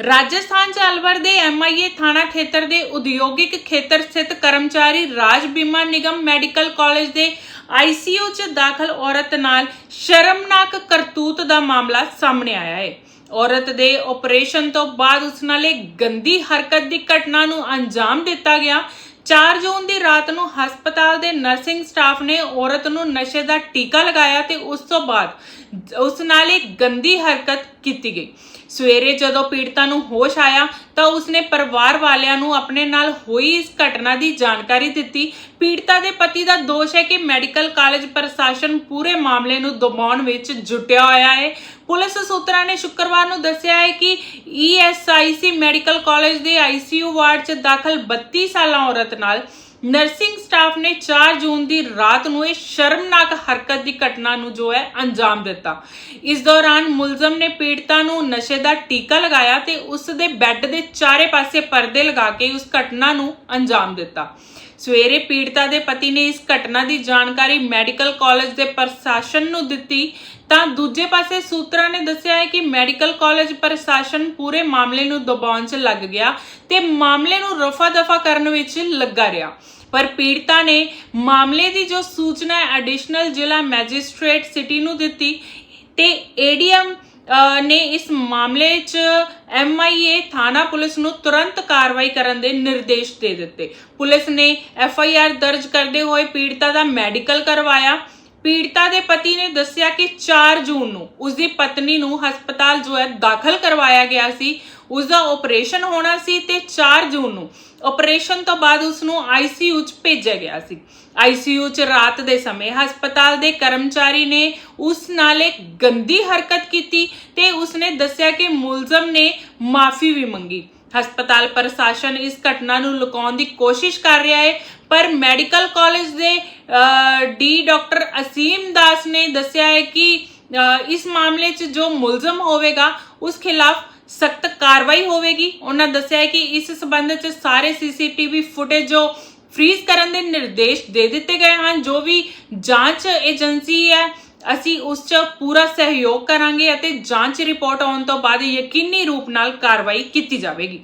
ਰਾਜਸਥਾਨ ਚ ਅਲਵਰ ਦੇ ਐਮਆਈਏ ਥਾਣਾ ਖੇਤਰ ਦੇ ਉਦਯੋਗਿਕ ਖੇਤਰ ਸਥਿਤ ਕਰਮਚਾਰੀ ਰਾਜ ਬੀਮਾ ਨਿਗਮ ਮੈਡੀਕਲ ਕਾਲਜ ਦੇ ਆਈਸੀਯੂ ਚ ਦਾਖਲ ਔਰਤ ਨਾਲ ਸ਼ਰਮਨਾਕ ਕਰਤੂਤ ਦਾ ਮਾਮਲਾ ਸਾਹਮਣੇ ਆਇਆ ਹੈ। ਔਰਤ ਦੇ ਆਪਰੇਸ਼ਨ ਤੋਂ ਬਾਅਦ ਉਸ ਨਾਲ ਇਹ ਗੰਦੀ ਹਰਕਤ ਦੀ ਘਟਨਾ ਨੂੰ ਅੰਜਾਮ ਦਿੱਤਾ ਗਿਆ। 4 ਜੂਨ ਦੀ ਰਾਤ ਨੂੰ ਹਸਪਤਾਲ ਦੇ ਨਰਸਿੰਗ ਸਟਾਫ ਨੇ ਔਰਤ ਨੂੰ ਨਸ਼ੇ ਦਾ ਟੀਕਾ ਲਗਾਇਆ ਤੇ ਉਸ ਤੋਂ ਬਾਅਦ ਉਸ ਨਾਲ ਇੱਕ ਗੰਦੀ ਹਰਕਤ ਕੀਤੀ ਗਈ। ਸਵੇਰੇ ਜਦੋਂ ਪੀੜਤਾ ਨੂੰ ਹੋਸ਼ ਆਇਆ ਤਾਂ ਉਸਨੇ ਪਰਿਵਾਰ ਵਾਲਿਆਂ ਨੂੰ ਆਪਣੇ ਨਾਲ ਹੋਈ ਇਸ ਘਟਨਾ ਦੀ ਜਾਣਕਾਰੀ ਦਿੱਤੀ। ਪੀੜਤਾ ਦੇ ਪਤੀ ਦਾ ਦੋਸ਼ ਹੈ ਕਿ ਮੈਡੀਕਲ ਕਾਲਜ ਪ੍ਰਸ਼ਾਸਨ ਪੂਰੇ ਮਾਮਲੇ ਨੂੰ ਦਬਾਉਣ ਵਿੱਚ ਜੁਟਿਆ ਹੋਇਆ ਹੈ। ਪੁਲਿਸ ਸੂਤਰਾਂ ਨੇ ਸ਼ੁੱਕਰਵਾਰ ਨੂੰ ਦੱਸਿਆ ਹੈ ਕਿ ਈਐਸਆਈਸੀ ਮੈਡੀਕਲ ਕਾਲਜ ਦੇ ਆਈਸੀਯੂ ਵਾਰਡ 'ਚ ਦਾਖਲ 32 ਸਾਲਾਂ ਔਰਤ ਨਾਲ ਨਰਸਿੰਗ ਸਟਾਫ ਨੇ 4 ਜੂਨ ਦੀ ਰਾਤ ਨੂੰ ਇਹ ਸ਼ਰਮਨਾਕ ਹਰਕਤ ਦੀ ਘਟਨਾ ਨੂੰ ਜੋ ਹੈ ਅੰਜਾਮ ਦਿੱਤਾ। ਇਸ ਦੌਰਾਨ ਮੁਲਜ਼ਮ ਨੇ ਪੀੜਤਾ ਨੂੰ ਨਸ਼ੇ ਦਾ ਟੀਕਾ ਲਗਾਇਆ ਤੇ ਉਸ ਦੇ ਬੈੱਡ ਦੇ ਚਾਰੇ ਪਾਸੇ ਪਰਦੇ ਲਗਾ ਕੇ ਉਸ ਘਟਨਾ ਨੂੰ ਅੰਜਾਮ ਦਿੱਤਾ। ਸਵੇਰੇ ਪੀੜਤਾ ਦੇ ਪਤੀ ਨੇ ਇਸ ਘਟਨਾ ਦੀ ਜਾਣਕਾਰੀ ਮੈਡੀਕਲ ਕਾਲਜ ਦੇ ਪ੍ਰਸ਼ਾਸਨ ਨੂੰ ਦਿੱਤੀ। ਤਾਂ ਦੂਜੇ ਪਾਸੇ ਸੂਤਰਾਂ ਨੇ ਦੱਸਿਆ ਹੈ ਕਿ ਮੈਡੀਕਲ ਕਾਲਜ ਪ੍ਰਸ਼ਾਸਨ ਪੂਰੇ ਮਾਮਲੇ ਨੂੰ ਦਬਾਉਣ 'ਚ ਲੱਗ ਗਿਆ ਤੇ ਮਾਮਲੇ ਨੂੰ ਰਫਾ-ਦਫਾ ਕਰਨ ਵਿੱਚ ਲੱਗਾ ਰਿਹਾ। ਪਰ ਪੀੜਤਾ ਨੇ ਮਾਮਲੇ ਦੀ ਜੋ ਸੂਚਨਾ ਐਡੀਸ਼ਨਲ ਜ਼ਿਲ੍ਹਾ ਮੈਜਿਸਟ੍ਰੇਟ ਸਿਟੀ ਨੂੰ ਦਿੱਤੀ ਤੇ ਏਡੀਐਮ ਨੇ ਇਸ ਮਾਮਲੇ 'ਚ ਐਮਆਈਏ ਥਾਣਾ ਪੁਲਿਸ ਨੂੰ ਤੁਰੰਤ ਕਾਰਵਾਈ ਕਰਨ ਦੇ ਨਿਰਦੇਸ਼ ਦੇ ਦਿੱਤੇ। ਪੁਲਿਸ ਨੇ ਐਫਆਈਆਰ ਦਰਜ ਕਰਦੇ ਹੋਏ ਪੀੜਤਾ ਦਾ ਮੈਡੀਕਲ ਕਰਵਾਇਆ। ਪੀੜਤਾ ਦੇ ਪਤੀ ਨੇ ਦੱਸਿਆ ਕਿ 4 ਜੂਨ ਨੂੰ ਉਸ ਦੀ ਪਤਨੀ ਨੂੰ ਹਸਪਤਾਲ ਜੋ ਹੈ ਦਾਖਲ ਕਰਵਾਇਆ ਗਿਆ ਸੀ। ਉਸ ਦਾ ਆਪਰੇਸ਼ਨ ਹੋਣਾ ਸੀ ਤੇ 4 ਜੂਨ ਨੂੰ ਆਪਰੇਸ਼ਨ ਤੋਂ ਬਾਅਦ ਉਸ ਨੂੰ ਆਈਸੀਯੂ 'ਚ ਭੇਜਿਆ ਗਿਆ ਸੀ। ਆਈਸੀਯੂ 'ਚ ਰਾਤ ਦੇ ਸਮੇਂ ਹਸਪਤਾਲ ਦੇ ਕਰਮਚਾਰੀ ਨੇ ਉਸ ਨਾਲ ਇੱਕ ਗੰਦੀ ਹਰਕਤ ਕੀਤੀ ਤੇ ਉਸ ਨੇ ਦੱਸਿਆ ਕਿ ਮੁਲਜ਼ਮ ਨੇ ਮਾਫੀ ਵੀ ਮੰਗੀ। ਹਸਪਤਾਲ ਪ੍ਰਸ਼ਾਸਨ ਇਸ ਘਟਨਾ ਨੂੰ ਲੁਕਾਉਣ ਦੀ ਕੋਸ਼ਿਸ਼ ਕਰ ਰਿਹਾ ਹੈ। ਪਰ ਮੈਡੀਕਲ ਕਾਲਜ ਦੇ ਡੀ ਡਾਕਟਰ ਅਸੀਮ ਦਾਸ ਨੇ ਦੱਸਿਆ ਹੈ ਕਿ ਇਸ ਮਾਮਲੇ 'ਚ ਜੋ ਮੁਲਜ਼ਮ ਹੋਵੇਗਾ, ਉਸ ਖਿਲਾਫ ਸਖਤ ਕਾਰਵਾਈ ਹੋਵੇਗੀ। ਉਹਨਾਂ ਦੱਸਿਆ ਹੈ ਕਿ ਇਸ ਸਬੰਧ 'ਚ ਸਾਰੇ ਸੀਸੀਟੀਵੀ ਫੁਟੇਜ ਜੋ ਫ੍ਰੀਜ਼ ਕਰਨ ਦੇ ਨਿਰਦੇਸ਼ ਦੇ ਦਿੱਤੇ ਗਏ ਹਨ। ਜੋ ਵੀ ਜਾਂਚ ਏਜੰਸੀ ਹੈ, ਅਸੀਂ ਉਸ 'ਚ ਪੂਰਾ ਸਹਿਯੋਗ ਕਰਾਂਗੇ ਅਤੇ ਜਾਂਚ ਰਿਪੋਰਟ ਆਉਣ ਤੋਂ ਬਾਅਦ ਯਕੀਨੀ ਰੂਪ ਨਾਲ ਕਾਰਵਾਈ ਕੀਤੀ ਜਾਵੇਗੀ।